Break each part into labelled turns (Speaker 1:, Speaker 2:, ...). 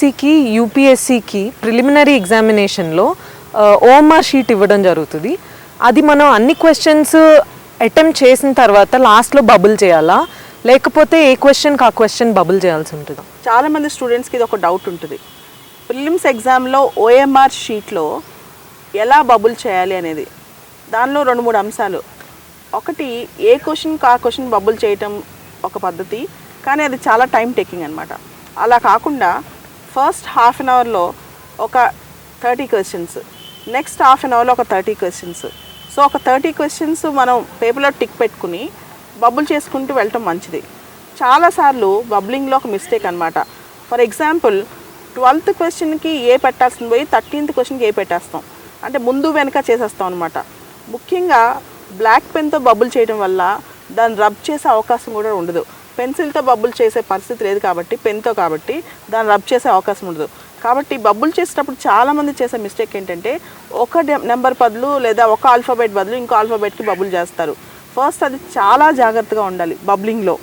Speaker 1: సికి యూపీఎస్సికి ప్రిలిమినరీ ఎగ్జామినేషన్లో ఓఎంఆర్ షీట్ ఇవ్వడం జరుగుతుంది. అది మనం అన్ని క్వశ్చన్స్ అటెంప్ట్ చేసిన తర్వాత లాస్ట్లో బబుల్ చేయాలా? లేకపోతే ఏ క్వశ్చన్కి ఆ క్వశ్చన్ బబుల్ చేయాల్సి ఉంటుంది?
Speaker 2: చాలామంది స్టూడెంట్స్కి ఇది ఒక డౌట్ ఉంటుంది. ప్రిలిమ్స్ ఎగ్జామ్లో ఓఎంఆర్ షీట్లో ఎలా బబుల్ చేయాలి అనేది. దానిలో రెండు మూడు అంశాలు. ఒకటి ఏ క్వశ్చన్కి ఆ క్వశ్చన్ బబుల్ చేయటం ఒక పద్ధతి. కానీ అది చాలా టైం టేకింగ్ అనమాట అలా కాకుండా ఫస్ట్ హాఫ్ అన్ అవర్లో ఒక thirty questions next half an అవర్లో ఒక థర్టీ క్వశ్చన్స్ సో ఒక థర్టీ క్వశ్చన్స్ మనం పేపర్లో టిక్ పెట్టుకుని బబుల్ చేసుకుంటూ వెళ్ళటం మంచిది. చాలాసార్లు బబ్లింగ్లో ఒక మిస్టేక్ అనమాట ఫర్ ఎగ్జాంపుల్ ట్వెల్త్ క్వశ్చన్కి ఏ పెట్టాల్సింది పోయి థర్టీన్త్ క్వశ్చన్కి ఏ పెట్టేస్తాం. అంటే ముందు వెనక చేసేస్తాం అనమాట ముఖ్యంగా బ్లాక్ పెన్తో బబుల్ చేయడం వల్ల దాన్ని రబ్ చేసే అవకాశం కూడా ఉండదు. పెన్సిల్తో బబుల్ చేసే పరిస్థితి లేదు కాబట్టి పెన్తో కాబట్టి దాన్ని రబ్ చేసే అవకాశం ఉండదు. కాబట్టి బబుల్ చేసేటప్పుడు చాలామంది చేసే మిస్టేక్ ఏంటంటే ఒక నెంబర్ బదులు లేదా ఒక ఆల్ఫాబెట్ బదులు ఇంకో ఆల్ఫాబెట్కి బబుల్ చేస్తారు. ఫస్ట్ అది చాలా జాగ్రత్తగా ఉండాలి బబ్లింగ్లో.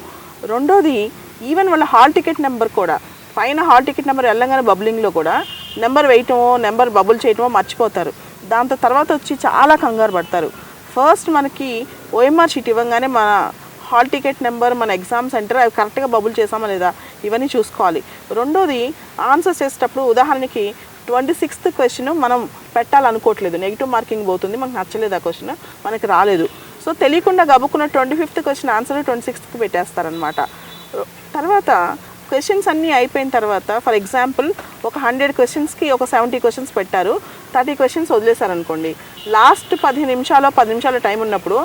Speaker 2: రెండోది ఈవెన్ వాళ్ళ హాల్ టికెట్ నెంబర్ కూడా పైన హాల్ టికెట్ నెంబర్ వెళ్ళంగానే బబ్లింగ్లో కూడా నెంబర్ వేయటమో నెంబర్ బబుల్ చేయటమో మర్చిపోతారు. దాంతో తర్వాత వచ్చి చాలా కంగారు పడతారు. ఫస్ట్ మనకి ఓఎంఆర్ షీట్ ఇవ్వగానే మన హాల్ టికెట్ నెంబర్ మన ఎగ్జామ్ సెంటర్ అవి కరెక్ట్గా బబుల్ చేసామా లేదా ఇవన్నీ చూసుకోవాలి. రెండోది ఆన్సర్ చేసేటప్పుడు ఉదాహరణకి ట్వంటీ సిక్స్త్ క్వశ్చన్ మనం పెట్టాలనుకోవట్లేదు. నెగిటివ్ మార్కింగ్ పోతుంది మనకు నచ్చలేదు ఆ క్వశ్చన్ మనకి రాలేదు. సో తెలియకుండా గబుక్కున్న twenty fifth question answer twenty సిక్స్త్కి పెట్టేస్తారనమాట తర్వాత క్వశ్చన్స్ అన్నీ అయిపోయిన తర్వాత ఫర్ ఎగ్జాంపుల్ ఒక హండ్రెడ్ క్వశ్చన్స్కి ఒక సెవెంటీ క్వశ్చన్స్ పెట్టారు. థర్టీ క్వశ్చన్స్ వదిలేశారనుకోండి. లాస్ట్ పది నిమిషాలు పది నిమిషాలు టైం ఉన్నప్పుడు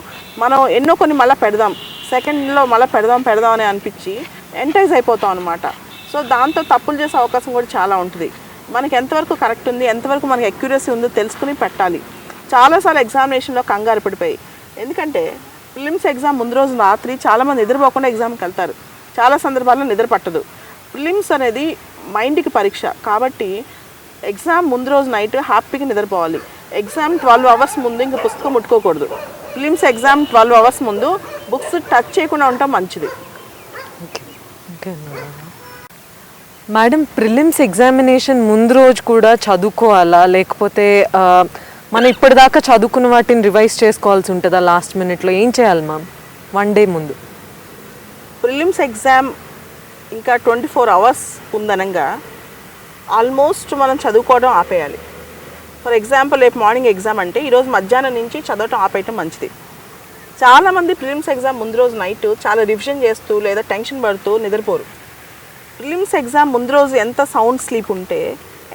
Speaker 2: మనం ఎన్నో కొన్ని మళ్ళీ పెడదాం. సెకండ్లో మళ్ళీ పెడదాం పెడదాం అని అనిపించి ఎంటైజ్ అయిపోతాం అనమాట సో దాంతో తప్పులు చేసే అవకాశం కూడా చాలా ఉంటుంది. మనకి ఎంతవరకు కరెక్ట్ ఉంది ఎంతవరకు మనకి అక్యురసీ ఉందో తెలుసుకుని పెట్టాలి. చాలాసార్లు ఎగ్జామినేషన్లో కంగారు పడిపోయి. ఎందుకంటే ప్రిలిమ్స్ ఎగ్జామ్ ముందు రోజు రాత్రి చాలామంది నిద్రపోకుండా ఎగ్జామ్కి వెళ్తారు. చాలా సందర్భాల్లో నిద్ర పట్టదు. ప్రిలిమ్స్ అనేది మైండ్కి పరీక్ష. కాబట్టి ఎగ్జామ్ ముందు రోజు నైట్ హ్యాపీగా నిద్రపోవాలి. ఎగ్జామ్ ట్వెల్వ్ అవర్స్ ముందు ఇంకా పుస్తకం ముట్టుకోకూడదు. ప్రిలిమ్స్ ఎగ్జామ్ ట్వెల్వ్ అవర్స్ ముందు బుక్స్ టచ్ చేయకుండా ఉండటం మంచిది.
Speaker 1: మేడం. ప్రిలిమ్స్ ఎగ్జామినేషన్ ముందు రోజు కూడా చదువుకోవాలా? లేకపోతే మనం ఇప్పటిదాకా చదువుకున్న వాటిని రివైజ్ చేసుకోవాల్సి ఉంటుందా లాస్ట్ మినిట్లో? ఏం చేయాలి మ్యామ్? వన్ డే ముందు.
Speaker 2: ప్రిలిమ్స్ ఎగ్జామ్ ఇంకా ట్వంటీ ఫోర్ అవర్స్ ఉందనంగా ఆల్మోస్ట్ మనం చదువుకోవడం ఆపేయాలి. ఫర్ ఎగ్జాంపుల్ రేపు మార్నింగ్ ఎగ్జామ్ అంటే ఈరోజు మధ్యాహ్నం నుంచి చదవటం ఆపేయటం మంచిది. చాలామంది ప్రిలిమ్స్ ఎగ్జామ్ ముందు రోజు నైట్ చాలా రివిజన్ చేస్తూ లేదా టెన్షన్ పడుతూ నిద్రపోరు. ప్రిలిమ్స్ ఎగ్జామ్ ముందు రోజు ఎంత సౌండ్ స్లీప్ ఉంటే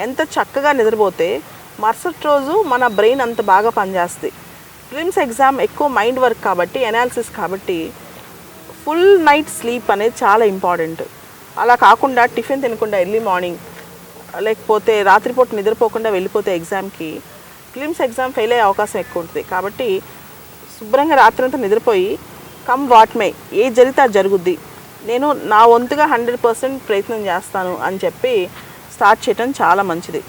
Speaker 2: ఎంత చక్కగా నిద్రపోతే మరుసటి రోజు మన బ్రెయిన్ అంత బాగా పనిచేస్తుంది. ప్రిలిమ్స్ ఎగ్జామ్ ఎక్కువ మైండ్ వర్క్ కాబట్టి ఎనాలిసిస్ కాబట్టి ఫుల్ నైట్ స్లీప్ అనేది చాలా ఇంపార్టెంట్. అలా కాకుండా టిఫిన్ తినకుండా ఎర్లీ మార్నింగ్ లేకపోతే రాత్రిపూట నిద్రపోకుండా వెళ్ళిపోతే ఎగ్జామ్కి ఫిలిమ్స్ ఎగ్జామ్ ఫెయిల్ అయ్యే అవకాశం ఎక్కువ ఉంటుంది. కాబట్టి శుభ్రంగా రాత్రంతా నిద్రపోయి కమ్ వాట్ మే ఏ జరిగితే అది జరుగుద్ది. నేను నా వంతుగా హండ్రెడ్ పర్సెంట్ ప్రయత్నం చేస్తాను అని చెప్పి స్టార్ట్ చేయడం చాలా మంచిది.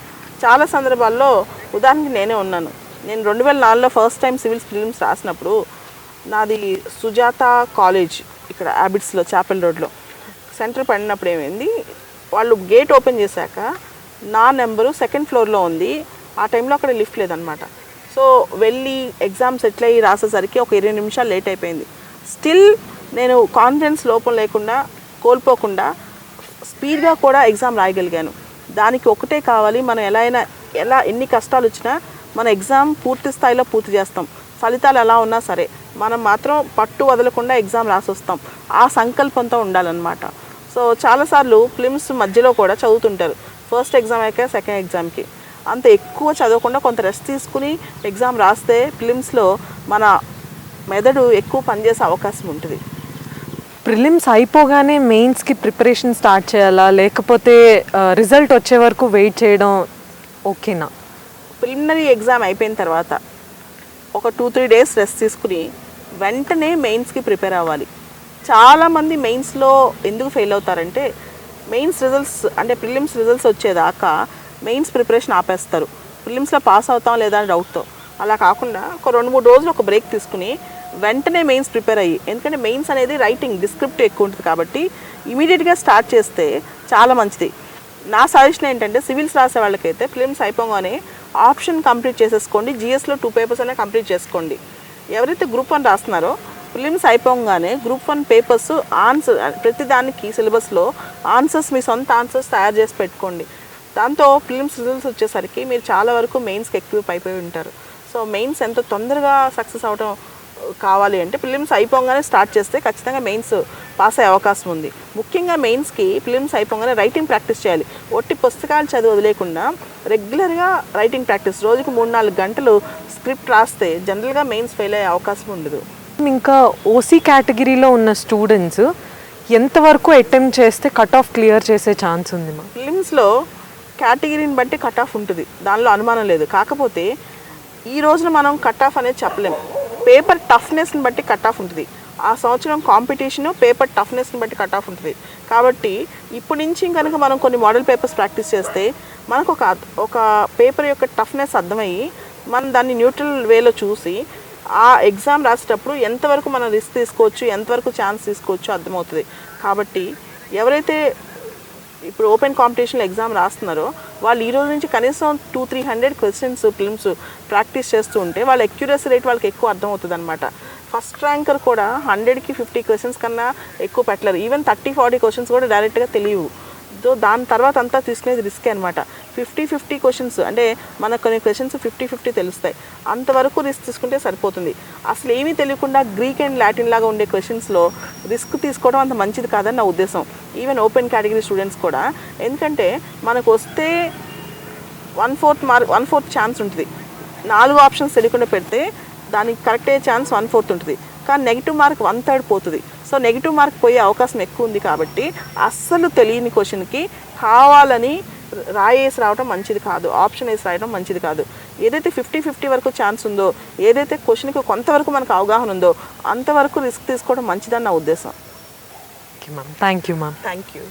Speaker 2: చాలా సందర్భాల్లో ఉదాహరణకి నేనే ఉన్నాను. నేను రెండు వేల నాలుగులో ఫస్ట్ టైం సివిల్స్ ఫిలిమ్స్ రాసినప్పుడు నాది సుజాత కాలేజ్ ఇక్కడ హ్యాబిట్స్లో చాపెల్ రోడ్లో సెంటర్ పడినప్పుడు ఏమైంది? వాళ్ళు గేట్ ఓపెన్ చేశాక నా నెంబరు సెకండ్ ఫ్లోర్లో ఉంది. ఆ టైంలో అక్కడ లిఫ్ట్ లేదనమాట. సో వెళ్ళి ఎగ్జామ్ సెటిల్ అయ్యి రాసేసరికి ఒక ఇరవై నిమిషాలు లేట్ అయిపోయింది. స్టిల్ నేను కాన్ఫిడెన్స్ లోపం లేకుండా కోల్పోకుండా స్పీడ్గా కూడా ఎగ్జామ్ రాయగలిగాను. దానికి ఒకటే కావాలి మనం ఎలా అయినా ఎలా ఎన్ని కష్టాలు వచ్చినా మన ఎగ్జామ్ పూర్తి స్థాయిలో పూర్తి చేస్తాం. ఫలితాలు ఎలా ఉన్నా సరే మనం మాత్రం పట్టు వదలకుండా ఎగ్జామ్ రాసి వస్తాం ఆ సంకల్పంతో ఉండాలన్నమాట. సో చాలాసార్లు ఫిలిమ్స్ మధ్యలో కూడా చదువుతుంటారు. ఫస్ట్ ఎగ్జామ్ అయ్యాక సెకండ్ ఎగ్జామ్కి. అంత ఎక్కువ చదవకుండా కొంత రెస్ట్ తీసుకుని ఎగ్జామ్ రాస్తే ఫిలిమ్స్లో మన మెదడు ఎక్కువ పనిచేసే అవకాశం ఉంటుంది.
Speaker 1: ప్రిలిమ్స్ అయిపోగానే మెయిన్స్కి ప్రిపరేషన్ స్టార్ట్ చేయాలా? లేకపోతే రిజల్ట్ వచ్చే వరకు వెయిట్ చేయడం ఓకేనా?
Speaker 2: ప్రిలిమినరీ ఎగ్జామ్ అయిపోయిన తర్వాత ఒక టూ త్రీ డేస్ రెస్ట్ తీసుకుని వెంటనే మెయిన్స్కి ప్రిపేర్ అవ్వాలి. చాలామంది మెయిన్స్లో ఎందుకు ఫెయిల్ అవుతారంటే మెయిన్స్ రిజల్ట్స్ అంటే ప్రిలిమ్స్ రిజల్ట్స్ వచ్చేదాకా మెయిన్స్ ప్రిపరేషన్ ఆపేస్తారు. ప్రిలిమ్స్లో పాస్ అవుతాం లేదా అని డౌట్తో అలా కాకుండా ఒక రెండు మూడు రోజులు ఒక బ్రేక్ తీసుకుని వెంటనే మెయిన్స్ ప్రిపేర్ అయ్యి ఎందుకంటే మెయిన్స్ అనేది రైటింగ్ డిస్క్రిప్ట్ ఎక్కువ ఉంటుంది కాబట్టి ఇమీడియట్గా స్టార్ట్ చేస్తే చాలా మంచిది. నా సజెషన్ ఏంటంటే సివిల్స్ రాసే వాళ్ళకైతే ఫిలిమ్స్ అయిపోగానే ఆప్షన్ కంప్లీట్ చేసేసుకోండి. జిఎస్లో టూ పేపర్స్ అనే కంప్లీట్ చేసుకోండి. ఎవరైతే గ్రూప్ వన్ రాస్తున్నారో ఫిలిమ్స్ అయిపోగానే గ్రూప్ వన్ పేపర్స్ ఆన్సర్ ప్రతి దానికి సిలబస్లో ఆన్సర్స్ మీ సొంత ఆన్సర్స్ తయారు చేసి పెట్టుకోండి. దాంతో ఫిలిమ్స్ రిజల్ట్స్ వచ్చేసరికి మీరు చాలా వరకు మెయిన్స్కి ఎక్కువ అయిపోయి ఉంటారు. సో మెయిన్స్ ఎంత తొందరగా సక్సెస్ అవడం కావాలి అంటే ఫిలిమ్స్ అయిపోగానే స్టార్ట్ చేస్తే ఖచ్చితంగా మెయిన్స్ పాస్ అయ్యే అవకాశం ఉంది. ముఖ్యంగా మెయిన్స్కి ఫిలిమ్స్ అయిపోగానే రైటింగ్ ప్రాక్టీస్ చేయాలి. ఒట్టి పుస్తకాలు చదివి వదిలేకుండా రెగ్యులర్గా రైటింగ్ ప్రాక్టీస్ రోజుకు మూడు నాలుగు గంటలు స్క్రిప్ట్ రాస్తే జనరల్గా మెయిన్స్ ఫెయిల్ అయ్యే అవకాశం ఉండదు.
Speaker 1: ఇంకా ఓసీ కేటగిరీలో ఉన్న స్టూడెంట్స్ ఎంతవరకు అటెంప్ట్ చేస్తే కట్ ఆఫ్ క్లియర్ చేసే ఛాన్స్ ఉంది మా?
Speaker 2: ఫిలిమ్స్లో కేటగిరీని బట్టి కట్ ఆఫ్ ఉంటుంది. దానిలో అనుమానం లేదు. కాకపోతే ఈ రోజున మనం కట్ ఆఫ్ అనేది చెప్పలేము పేపర్ టఫ్నెస్ని బట్టి కట్ ఆఫ్ ఉంటుంది. ఆ సంవత్సరం కాంపిటీషను పేపర్ టఫ్నెస్ని బట్టి కట్ ఆఫ్ ఉంటుంది. కాబట్టి ఇప్పటి నుంచి కనుక మనం కొన్ని మోడల్ పేపర్స్ ప్రాక్టీస్ చేస్తే మనకు ఒక ఒక పేపర్ యొక్క టఫ్నెస్ అర్థమయ్యి మనం దాన్ని న్యూట్రల్ వేలో చూసి ఆ ఎగ్జామ్ రాసేటప్పుడు ఎంతవరకు మనం రిస్క్ తీసుకోవచ్చు ఎంతవరకు ఛాన్స్ తీసుకోవచ్చు అర్థమవుతుంది. కాబట్టి ఎవరైతే ఇప్పుడు ఓపెన్ కాంపిటీషన్లో ఎగ్జామ్ రాస్తున్నారో వాళ్ళు ఈ రోజు నుంచి కనీసం two three hundred questions prelims practice చేస్తూ ఉంటే వాళ్ళ ఎక్యురసీ రేట్ వాళ్ళకి ఎక్కువ అర్థమవుతుంది అనమాట ఫస్ట్ ర్యాంకర్ కూడా హండ్రెడ్కి ఫిఫ్టీ క్వశ్చన్స్ కన్నా ఎక్కువ పెట్టలేరు. ఈవెన్ థర్టీ ఫార్టీ క్వశ్చన్స్ కూడా డైరెక్ట్గా తెలియవు. సో దాని తర్వాత అంతా తీసుకునేది రిస్క్ అనమాట ఫిఫ్టీ ఫిఫ్టీ క్వశ్చన్స్ అంటే మనకు కొన్ని క్వశ్చన్స్ ఫిఫ్టీ ఫిఫ్టీ తెలుస్తాయి. అంతవరకు రిస్క్ తీసుకుంటే సరిపోతుంది. అసలు ఏమీ తెలియకుండా గ్రీక్ అండ్ లాటిన్ లాగా ఉండే క్వశ్చన్స్లో రిస్క్ తీసుకోవడం అంత మంచిది కాదని నా ఉద్దేశం. ఈవెన్ ఓపెన్ కేటగిరీ స్టూడెంట్స్ కూడా. ఎందుకంటే మనకు వస్తే one fourth mark one fourth chance ఉంటుంది. నాలుగు ఆప్షన్స్ తెలియకుండా పెడితే దానికి కరెక్ట్ అయ్యే ఛాన్స్ వన్ ఫోర్త్ ఉంటుంది. కానీ నెగిటివ్ మార్క్ వన్ థర్డ్ పోతుంది. సో నెగిటివ్ మార్క్ పోయే అవకాశం ఎక్కువ ఉంది కాబట్టి అస్సలు తెలియని క్వశ్చన్కి కావాలని రాయేసి రావడం మంచిది కాదు. ఆప్షన్ వేసి రాయడం మంచిది కాదు. ఏదైతే ఫిఫ్టీ ఫిఫ్టీ వరకు ఛాన్స్ ఉందో ఏదైతే క్వశ్చన్కి కొంతవరకు మనకు అవగాహన ఉందో అంతవరకు రిస్క్ తీసుకోవడం మంచిదని నా ఉద్దేశం.
Speaker 1: Thank you ma'am
Speaker 2: thank you